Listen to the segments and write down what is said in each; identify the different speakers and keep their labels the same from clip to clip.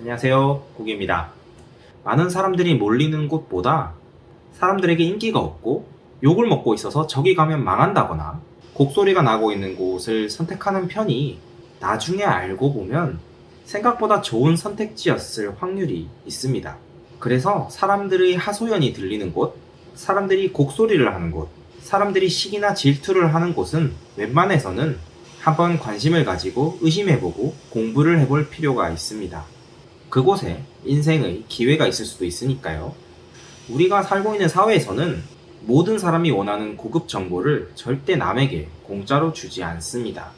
Speaker 1: 안녕하세요. 고기입니다. 많은 사람들이 몰리는 곳보다 사람들에게 인기가 없고 욕을 먹고 있어서 저기 가면 망한다거나 곡소리가 나고 있는 곳을 선택하는 편이 나중에 알고 보면 생각보다 좋은 선택지였을 확률이 있습니다. 그래서 사람들의 하소연이 들리는 곳, 사람들이 곡소리를 하는 곳, 사람들이 시기나 질투를 하는 곳은 웬만해서는 한번 관심을 가지고 의심해보고 공부를 해볼 필요가 있습니다. 그곳에 인생의 기회가 있을 수도 있으니까요. 우리가 살고 있는 사회에서는 모든 사람이 원하는 고급 정보를 절대 남에게 공짜로 주지 않습니다.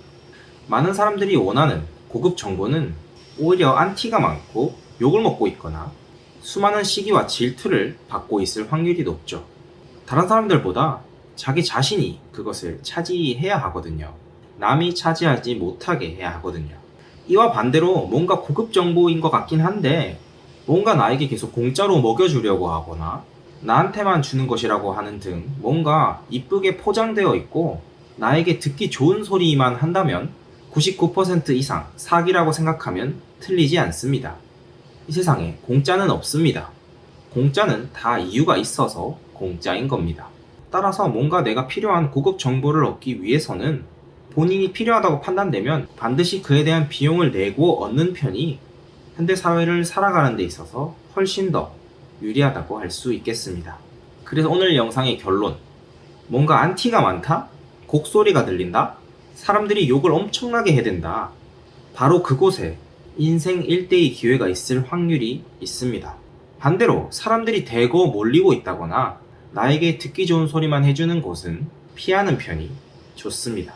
Speaker 1: 많은 사람들이 원하는 고급 정보는 오히려 안티가 많고 욕을 먹고 있거나 수많은 시기와 질투를 받고 있을 확률이 높죠. 다른 사람들보다 자기 자신이 그것을 차지해야 하거든요. 남이 차지하지 못하게 해야 하거든요. 이와 반대로 뭔가 고급 정보인 것 같긴 한데 뭔가 나에게 계속 공짜로 먹여주려고 하거나 나한테만 주는 것이라고 하는 등 뭔가 이쁘게 포장되어 있고 나에게 듣기 좋은 소리만 한다면 99% 이상 사기라고 생각하면 틀리지 않습니다. 이 세상에 공짜는 없습니다. 공짜는 다 이유가 있어서 공짜인 겁니다. 따라서 뭔가 내가 필요한 고급 정보를 얻기 위해서는 본인이 필요하다고 판단되면 반드시 그에 대한 비용을 내고 얻는 편이 현대 사회를 살아가는 데 있어서 훨씬 더 유리하다고 할 수 있겠습니다. 그래서 오늘 영상의 결론. 뭔가 안티가 많다? 곡소리가 들린다? 사람들이 욕을 엄청나게 해댄다. 바로 그곳에 인생 1대2 기회가 있을 확률이 있습니다. 반대로 사람들이 대거 몰리고 있다거나 나에게 듣기 좋은 소리만 해주는 곳은 피하는 편이 좋습니다.